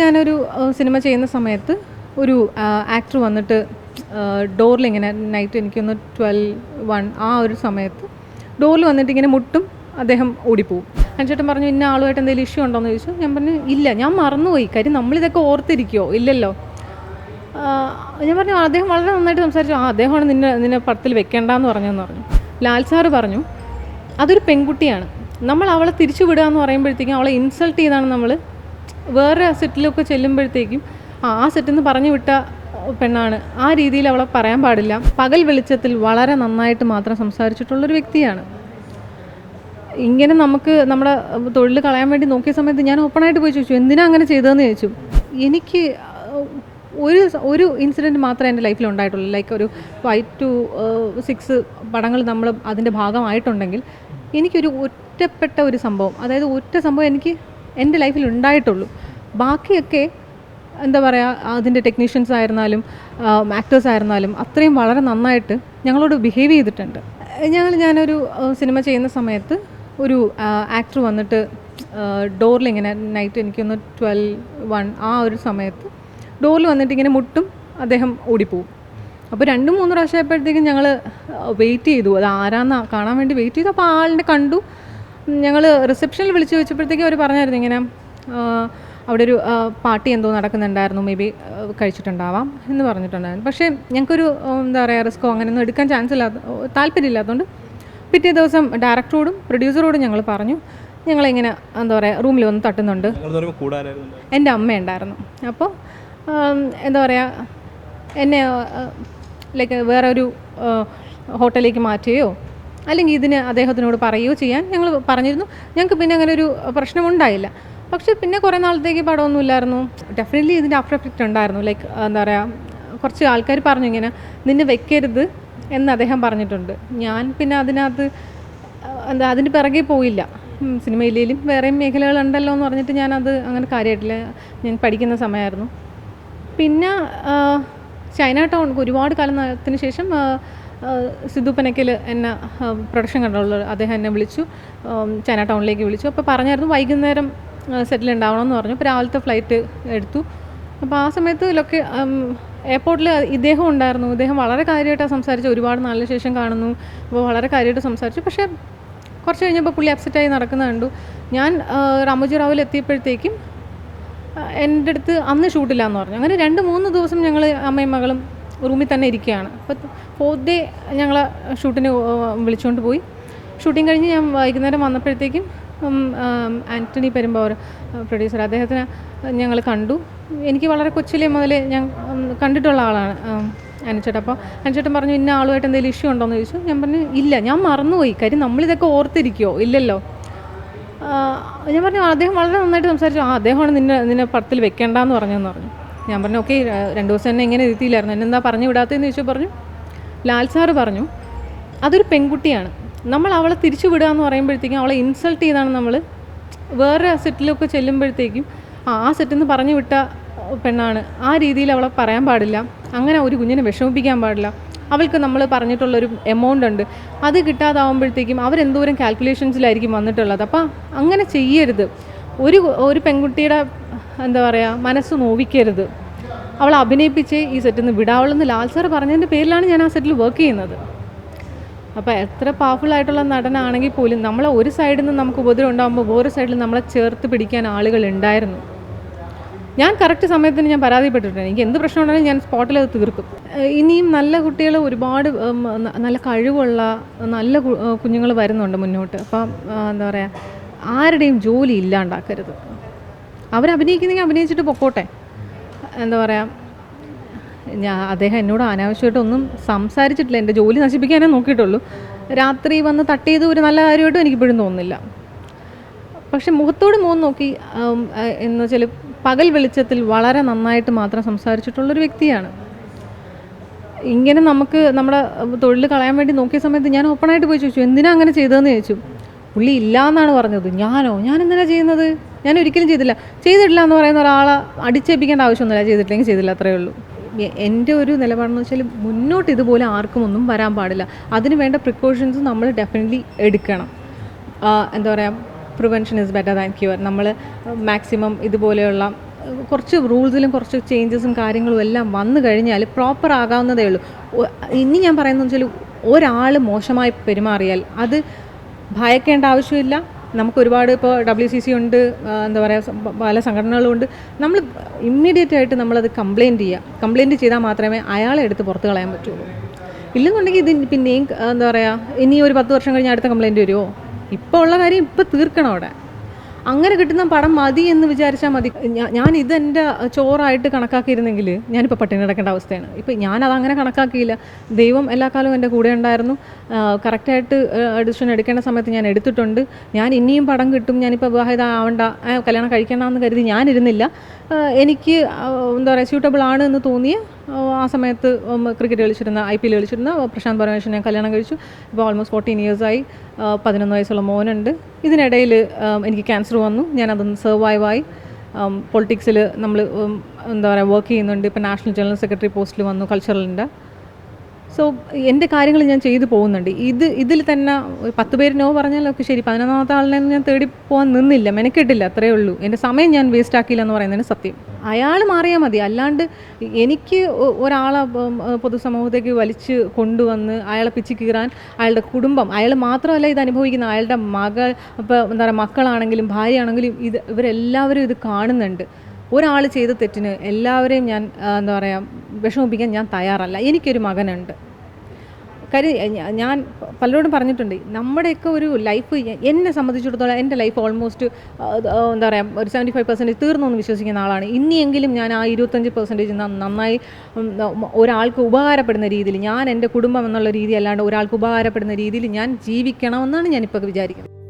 ഞാനൊരു സിനിമ ചെയ്യുന്ന സമയത്ത് ഒരു ആക്ടർ വന്നിട്ട് ഡോറിൽ ഇങ്ങനെ നൈറ്റ് എനിക്കൊന്ന് ട്വൽവ് വൺ ആ ഒരു സമയത്ത് ഡോറിൽ വന്നിട്ട് ഇങ്ങനെ മുട്ടും അദ്ദേഹം ഓടിപ്പോവും. അനുചേട്ടൻ പറഞ്ഞു ഇന്ന ആളുമായിട്ട് എന്തെങ്കിലും ഇഷ്യൂ ഉണ്ടോ എന്ന് ചോദിച്ചു. ഞാൻ പറഞ്ഞു ഇല്ല ഞാൻ മറന്നുപോയി. കാര്യം നമ്മളിതൊക്കെ ഓർത്തിരിക്കുമോ ഇല്ലല്ലോ. ഞാൻ പറഞ്ഞു അദ്ദേഹം വളരെ നന്നായിട്ട് സംസാരിച്ചു. ആ അദ്ദേഹമാണ് നിന്നെ നിന്നെ പടത്തിൽ വെക്കേണ്ടെന്ന് പറഞ്ഞതെന്ന് പറഞ്ഞു. ലാൽ സാറ് പറഞ്ഞു അതൊരു പെൺകുട്ടിയാണ്. നമ്മൾ അവളെ തിരിച്ചു വിടുക എന്ന് പറയുമ്പോഴത്തേക്കും അവളെ ഇൻസൾട്ട് ചെയ്താണ് നമ്മൾ വേറെ സെറ്റിലൊക്കെ ചെല്ലുമ്പോഴത്തേക്കും ആ ആ നിന്ന് പറഞ്ഞു വിട്ട പെണ്ണാണ്. ആ രീതിയിൽ അവളെ പറയാൻ പാടില്ല. പകൽ വെളിച്ചത്തിൽ വളരെ നന്നായിട്ട് മാത്രം സംസാരിച്ചിട്ടുള്ളൊരു വ്യക്തിയാണ്. ഇങ്ങനെ നമുക്ക് നമ്മുടെ തൊഴിൽ കളയാൻ വേണ്ടി നോക്കിയ സമയത്ത് ഞാൻ ഓപ്പണായിട്ട് പോയി ചോദിച്ചു എന്തിനാ അങ്ങനെ ചെയ്തതെന്ന്? ചോദിച്ചു. എനിക്ക് ഒരു ഒരു ഇൻസിഡന്റ് മാത്രമേ എന്റെ ലൈഫിൽ ഉണ്ടായിട്ടുള്ളൂ. ലൈക്ക് ഒരു ഫൈവ് ടു സിക്സ് പടങ്ങൾ നമ്മൾ അതിന്റെ ഭാഗമായിട്ടുണ്ടെങ്കിൽ എനിക്കൊരു ഒറ്റപ്പെട്ട ഒരു സംഭവം അതായത് ഒറ്റ സംഭവം എനിക്ക് എന്റെ ലൈഫിൽ ഉണ്ടായിട്ടുള്ളൂ. ബാക്കിയൊക്കെ എന്താ പറയുക അതിന്റെ ടെക്നീഷ്യൻസ് ആയിരുന്നാലും ആക്ടേഴ്സ് ആയിരുന്നാലും അത്രയും വളരെ നന്നായിട്ട് ഞങ്ങളോട് ബിഹേവ് ചെയ്തിട്ടുണ്ട്. ഞങ്ങൾ ഞാനൊരു സിനിമ ചെയ്യുന്ന സമയത്ത് ഒരു ആക്ടർ വന്നിട്ട് ഡോറിൽ ഇങ്ങനെ നൈറ്റ് എനിക്കൊന്ന് ട്വൽവ് വൺ ആ ഒരു സമയത്ത് ഡോറിൽ വന്നിട്ട് ഇങ്ങനെ മുട്ടും അദ്ദേഹം ഓടിപ്പോവും. അപ്പോൾ രണ്ട് മൂന്ന് പ്രാവശ്യം ആയപ്പോഴത്തേക്കും ഞങ്ങൾ വെയിറ്റ് ചെയ്തു. അത് ആരാന്ന് കാണാൻ വേണ്ടി വെയിറ്റ് ചെയ്തു. അപ്പോൾ ആളിനെ കണ്ടു. ഞങ്ങൾ റിസപ്ഷനിൽ വിളിച്ച് ചോദിച്ചപ്പോഴത്തേക്കും അവർ പറഞ്ഞായിരുന്നു ഇങ്ങനെ അവിടെ ഒരു പാർട്ടി എന്തോ നടക്കുന്നുണ്ടായിരുന്നു മേ ബി കഴിച്ചിട്ടുണ്ടാവാം എന്ന് പറഞ്ഞിട്ടുണ്ടായിരുന്നു. പക്ഷേ ഞങ്ങൾക്കൊരു എന്താ പറയുക റിസ്ക്കോ അങ്ങനെയൊന്നും എടുക്കാൻ ചാൻസ് ഇല്ലാത്ത താല്പര്യമില്ലാത്തതുകൊണ്ട് പിറ്റേ ദിവസം ഡയറക്ടറോടും പ്രൊഡ്യൂസറോടും ഞങ്ങൾ പറഞ്ഞു ഞങ്ങളിങ്ങനെ എന്താ പറയുക റൂമിൽ വന്ന് തട്ടുന്നുണ്ട്. എന്റെ അമ്മ ഉണ്ടായിരുന്നു. അപ്പോൾ എന്താ പറയുക എന്നെ ലൈക്ക് വേറെ ഒരു ഹോട്ടലിലേക്ക് മാറ്റുകയോ അല്ലെങ്കിൽ ഇതിന് അദ്ദേഹത്തിനോട് പറയുകയോ ചെയ്യാൻ ഞങ്ങൾ പറഞ്ഞിരുന്നു. ഞങ്ങൾക്ക് പിന്നെ അങ്ങനെ ഒരു പ്രശ്നമുണ്ടായില്ല. പക്ഷേ പിന്നെ കുറേ നാളത്തേക്ക് പടമൊന്നുമില്ലായിരുന്നു ഡെഫിനറ്റ്ലി ഇതിന്റെ ആഫ്റ്റർ എഫക്റ്റ് ഉണ്ടായിരുന്നു. ലൈക്ക് എന്താ പറയുക കുറച്ച് ആൾക്കാർ പറഞ്ഞു ഇങ്ങനെ നിന്നെ വെക്കരുത് എന്ന് അദ്ദേഹം പറഞ്ഞിട്ടുണ്ട്. ഞാൻ പിന്നെ അതിനകത്ത് എന്താ അതിന് പിറകെ പോയില്ല. സിനിമയിലേലും വേറെയും മേഖലകളുണ്ടല്ലോ എന്ന് പറഞ്ഞിട്ട് ഞാനത് അങ്ങനെ കാര്യമായിട്ടില്ല. ഞാൻ പഠിക്കുന്ന സമയമായിരുന്നു. പിന്നെ ചൈന ടൗൺ ഒരുപാട് കാലത്തിന് ശേഷം സിദ്ധു പനക്കൽ എന്നെ പ്രൊഡക്ഷൻ കണ്ടുള്ള അദ്ദേഹം എന്നെ വിളിച്ചു. ചൈന ടൗണിലേക്ക് വിളിച്ചു. അപ്പോൾ പറഞ്ഞായിരുന്നു വൈകുന്നേരം സെറ്റിൽ ഉണ്ടാവണമെന്ന് പറഞ്ഞു. അപ്പോൾ രാവിലത്തെ ഫ്ലൈറ്റ് എടുത്തു. അപ്പോൾ ആ സമയത്ത് ലൊക്കെ എയർപോർട്ടിൽ ഇദ്ദേഹം ഉണ്ടായിരുന്നു. ഇദ്ദേഹം വളരെ കാര്യമായിട്ടാണ് സംസാരിച്ചു ഒരുപാട് നാളിന് ശേഷം കാണുന്നു. അപ്പോൾ വളരെ കാര്യമായിട്ട് സംസാരിച്ചു. പക്ഷേ കുറച്ച് കഴിഞ്ഞപ്പോൾ പുള്ളി അപ്സെറ്റായി നടക്കുന്ന കണ്ടു. ഞാൻ രാമോജി റാവുവിൽ എത്തിയപ്പോഴത്തേക്കും എന്റെ അടുത്ത് അന്ന് ഷൂട്ടില്ല എന്ന് പറഞ്ഞു. അങ്ങനെ രണ്ട് മൂന്ന് ദിവസം ഞങ്ങൾ അമ്മയും മകളും റൂമിൽ തന്നെ ഇരിക്കുകയാണ്. അപ്പോൾ ഫോർത്ത് ഡേ ഞങ്ങൾ ഷൂട്ടിന് വിളിച്ചുകൊണ്ട് പോയി. ഷൂട്ടിംഗ് കഴിഞ്ഞ് ഞാൻ വൈകുന്നേരം വന്നപ്പോഴത്തേക്കും ആന്റണി പെരുമ്പാവൂർ പ്രൊഡ്യൂസർ അദ്ദേഹത്തിന് ഞങ്ങൾ കണ്ടു. എനിക്ക് വളരെ കൊച്ചിലെ മുതലേ ഞാൻ കണ്ടിട്ടുള്ള ആളാണ് അനുചേട്ടൻ. അപ്പോൾ അനുചേട്ടൻ പറഞ്ഞു ഇന്ന ആളുമായിട്ട് എന്തെങ്കിലും ഇഷ്യൂ ഉണ്ടോയെന്ന് ചോദിച്ചു. ഞാൻ പറഞ്ഞു ഇല്ല ഞാൻ മറന്നുപോയി. കാര്യം നമ്മളിതൊക്കെ ഓർത്തിരിക്കുമോ ഇല്ലല്ലോ. ഞാൻ പറഞ്ഞു അദ്ദേഹം വളരെ നന്നായിട്ട് സംസാരിച്ചു. ആ അദ്ദേഹമാണ് നിന്നെ നിന്നെ പടത്തിൽ വെക്കേണ്ടെന്ന് പറഞ്ഞതെന്ന് പറഞ്ഞു. ഞാൻ പറഞ്ഞു ഓക്കെ രണ്ട് ദിവസം എന്നെ ഇങ്ങനെ ഇരുത്തിയില്ലായിരുന്നു. എന്നെ എന്താ പറഞ്ഞു വിടാത്തതെന്ന് ചോദിച്ചു പറഞ്ഞു ലാൽ സാറ് പറഞ്ഞു അതൊരു പെൺകുട്ടിയാണ്. നമ്മൾ അവളെ തിരിച്ചു വിടുക എന്ന് പറയുമ്പോഴത്തേക്കും അവളെ ഇൻസൾട്ട് ചെയ്താണ് നമ്മൾ. വേറെ സെറ്റിലൊക്കെ ചെല്ലുമ്പോഴത്തേക്കും ആ ആ സെറ്റിൽ നിന്ന് പറഞ്ഞു വിട്ട പെണ്ണാണ്. ആ രീതിയിൽ അവളെ പറയാൻ പാടില്ല. അങ്ങനെ ഒരു കുഞ്ഞിനെ വിഷമിപ്പിക്കാൻ പാടില്ല. അവൾക്ക് നമ്മൾ പറഞ്ഞിട്ടുള്ളൊരു എമൗണ്ട് ഉണ്ട്. അത് കിട്ടാതാവുമ്പോഴത്തേക്കും അവരെന്തോരം കാൽക്കുലേഷൻസിലായിരിക്കും വന്നിട്ടുള്ളത്. അപ്പോൾ അങ്ങനെ ചെയ്യരുത്. ഒരു ഒരു പെൺകുട്ടിയുടെ എന്താ പറയുക മനസ്സ് നോവിക്കരുത്. അവൾ അഭിനയിപ്പിച്ച് ഈ സെറ്റിൽ നിന്ന് വിടാവുള്ളെന്ന് ലാൽ സാർ പറഞ്ഞതിന്റെ പേരിലാണ് ഞാൻ ആ സെറ്റിൽ വർക്ക് ചെയ്യുന്നത്. അപ്പോൾ എത്ര പവർഫുൾ ആയിട്ടുള്ള നടനാണെങ്കിൽ പോലും നമ്മളെ ഒരു സൈഡിൽ നിന്ന് നമുക്ക് ഉപദ്രവം ഉണ്ടാകുമ്പോൾ വേറെ സൈഡിൽ നമ്മളെ ചേർത്ത് പിടിക്കാൻ ആളുകൾ ഉണ്ടായിരുന്നു. ഞാൻ കറക്റ്റ് സമയത്തിന് ഞാൻ പരാതിപ്പെട്ടിട്ടുണ്ട്. എനിക്ക് എന്ത് പ്രശ്നം ഉണ്ടെങ്കിലും ഞാൻ സ്പോട്ടിൽ അത് തീർക്കും. ഇനിയും നല്ല കുട്ടികൾ ഒരുപാട് നല്ല കഴിവുള്ള നല്ല കുഞ്ഞുങ്ങൾ വരുന്നുണ്ട് മുന്നോട്ട്. അപ്പം എന്താ പറയുക ആരുടെയും ജോലി ഇല്ലാണ്ടാക്കരുത്. അവരഭിനയിക്കുന്നെങ്കിൽ അഭിനയിച്ചിട്ട് പൊക്കോട്ടെ. എന്താ പറയുക ഞാൻ അദ്ദേഹം എന്നോട് അനാവശ്യമായിട്ടൊന്നും സംസാരിച്ചിട്ടില്ല. എന്റെ ജോലി നശിപ്പിക്കാനേ നോക്കിയിട്ടുള്ളൂ. രാത്രി വന്ന് തട്ട് ചെയ്ത് ഒരു നല്ല കാര്യമായിട്ടും എനിക്കിപ്പോഴും തോന്നുന്നില്ല. പക്ഷെ മുഖത്തോട് മുഖം നോക്കി എന്ന് വെച്ചാൽ പകൽ വെളിച്ചത്തിൽ വളരെ നന്നായിട്ട് മാത്രം സംസാരിച്ചിട്ടുള്ളൊരു വ്യക്തിയാണ്. ഇങ്ങനെ നമുക്ക് നമ്മുടെ തൊഴിൽ കളയാൻ വേണ്ടി നോക്കിയ സമയത്ത് ഞാൻ ഓപ്പണായിട്ട് പോയി ചോദിച്ചു എന്തിനാ അങ്ങനെ ചെയ്തതെന്ന് ചോദിച്ചു. പുള്ളി ഇല്ല എന്നാണ് പറഞ്ഞത്. ഞാനോ? ഞാൻ എന്തിനാ ചെയ്യുന്നത്? ഞാൻ ഒരിക്കലും ചെയ്തില്ല. ചെയ്തിട്ടില്ല എന്ന് പറയുന്ന ഒരാളെ അടിച്ചേൽപ്പിക്കേണ്ട ആവശ്യമൊന്നുമില്ല. ചെയ്തിട്ടില്ലെങ്കിൽ ചെയ്തില്ല അത്രയേ ഉള്ളൂ. എന്റെ ഒരു നിലപാടെന്ന് വെച്ചാൽ മുന്നോട്ട് ഇതുപോലെ ആർക്കും ഒന്നും വരാൻ പാടില്ല. അതിന് വേണ്ട പ്രിക്കോഷൻസ് നമ്മൾ ഡെഫിനറ്റ്ലി എടുക്കണം. എന്താ പറയുക prevention is better than cure നമ്മൾ മാക്സിമം ഇതുപോലെയുള്ള കുറച്ച് റൂൾസിലും കുറച്ച് ചേഞ്ചസും കാര്യങ്ങളും എല്ലാം വന്നു കഴിഞ്ഞാൽ പ്രോപ്പർ ആകാവുന്നതേ ഉള്ളൂ. ഇനി ഞാൻ പറയുന്നത് വെച്ചാൽ ഒരാൾ മോശമായി പെരുമാറിയാൽ അത് ഭയക്കേണ്ട ആവശ്യമില്ല. നമുക്ക് ഒരുപാട് ഇപ്പോൾ ഡബ്ല്യു സി സി ഉണ്ട് എന്താ പറയുക പല സംഘടനകളുണ്ട്. നമ്മൾ ഇമ്മീഡിയറ്റ് ആയിട്ട് നമ്മളത് കംപ്ലയിന്റ് ചെയ്യുക കംപ്ലയിന്റ് ചെയ്താൽ മാത്രമേ അയാളെ എടുത്ത് പുറത്ത് കളയാൻ പറ്റുള്ളൂ. ഇല്ലെന്നുണ്ടെങ്കിൽ ഇത് പിന്നെയും എന്താ പറയുക ഇനി ഒരു പത്ത് വർഷം കഴിഞ്ഞ് അടുത്ത കംപ്ലയിന്റ് വരുമോ ഇപ്പോൾ ഉള്ള കാര്യം ഇപ്പോൾ തീർക്കണം അവിടെ. അങ്ങനെ കിട്ടുന്ന പടം മതി എന്ന് വിചാരിച്ചാൽ മതി. ഞാൻ ഇതെന്റെ ചോറായിട്ട് കണക്കാക്കിയിരുന്നെങ്കിൽ ഞാനിപ്പോൾ പട്ടിണി കിടക്കേണ്ട അവസ്ഥയാണ്. ഇപ്പം ഞാനത് അങ്ങനെ കണക്കാക്കിയില്ല. ദൈവം എല്ലാ കാലവും എന്റെ കൂടെ ഉണ്ടായിരുന്നു. കറക്റ്റായിട്ട് ഡിസിഷൻ എടുക്കേണ്ട സമയത്ത് ഞാൻ എടുത്തിട്ടുണ്ട്. ഞാൻ ഇനിയും പടം കിട്ടും. ഞാനിപ്പോൾ വിവാഹിത ആവണ്ട കല്യാണം കഴിക്കണമെന്ന് കരുതി ഞാനിരുന്നില്ല. എനിക്ക് എന്താ പറയുക സ്യൂട്ടബിൾ ആണ് എന്ന് തോന്നിയ ആ, സമയത്ത് ക്രിക്കറ്റ് കളിച്ചിരുന്ന ഐ പി എൽ കളിച്ചിരുന്ന പ്രശാന്ത് പരമേശ്വരൻ ഞാൻ കല്യാണം കഴിച്ചു. ഇപ്പോൾ ഓൾമോസ്റ്റ് ഫോർട്ടീൻ ഇയേഴ്സായി പതിനൊന്ന് വയസ്സുള്ള മോനുണ്ട്. ഇതിനിടയിൽ എനിക്ക് ക്യാൻസർ വന്നു. ഞാനതൊന്ന് അതൊന്ന് സർവൈവായി പൊളിറ്റിക്സിൽ നമ്മൾ എന്താ പറയുക വർക്ക് ചെയ്യുന്നുണ്ട്. ഇപ്പോൾ നാഷണൽ ജനറൽ സെക്രട്ടറി പോസ്റ്റിൽ വന്നു കൾച്ചറലിന്റെ സോ എന്റെ കാര്യങ്ങൾ ഞാൻ ചെയ്തു പോകുന്നുണ്ട്. ഇത് ഇതിൽ തന്നെ പത്ത് പേര് നോ പറഞ്ഞാലൊക്കെ ശരി. പതിനൊന്നാമത്തെ ആളിനെ ഞാൻ തേടി പോകാൻ നിന്നില്ല. മെനക്കെട്ടില്ല. അത്രേ ഉള്ളൂ. എന്റെ സമയം ഞാൻ വേസ്റ്റ് ആക്കിയില്ല എന്ന് പറയുന്നതിന് സത്യം. അയാൾ മാറിയാൽ മതി. അല്ലാണ്ട് എനിക്ക് ഒരാളെ പൊതുസമൂഹത്തേക്ക് വലിച്ച് കൊണ്ടുവന്ന് അയാളെ പിച്ച് കീറാൻ അയാളുടെ കുടുംബം അയാൾ മാത്രമല്ല ഇത് അനുഭവിക്കുന്ന അയാളുടെ മകൾ ഇപ്പോൾ എന്താ പറയുക മക്കളാണെങ്കിലും ഭാര്യയാണെങ്കിലും ഇത് ഇവരെല്ലാവരും ഇത് കാണുന്നുണ്ട്. ഒരാൾ ചെയ്ത തെറ്റിന് എല്ലാവരെയും ഞാൻ എന്താ പറയുക വിഷമിപ്പിക്കാൻ ഞാൻ തയ്യാറല്ല. എനിക്കൊരു മകനുണ്ട്. കാര്യം ഞാൻ പലരോടും പറഞ്ഞിട്ടുണ്ട് നമ്മുടെയൊക്കെ ഒരു ലൈഫ് എന്നെ സംബന്ധിച്ചിടത്തോളം എന്റെ ലൈഫ് ഓൾമോസ്റ്റ് എന്താ പറയുക ഒരു സെവന്റി ഫൈവ് പെർസെന്റേജ് തീർന്നു എന്ന് വിശ്വസിക്കുന്ന ആളാണ്. ഇനിയെങ്കിലും ഞാൻ ആ ഇരുപത്തഞ്ച് പെർസെന്റേജ് നന്നായി ഒരാൾക്ക് ഉപകാരപ്പെടുന്ന രീതിയിൽ ഞാൻ എന്റെ കുടുംബം എന്നുള്ള രീതി അല്ലാണ്ട് ഒരാൾക്ക് ഉപകാരപ്പെടുന്ന രീതിയിൽ ഞാൻ ജീവിക്കണമെന്നാണ് ഞാനിപ്പോൾ വിചാരിക്കുന്നത്.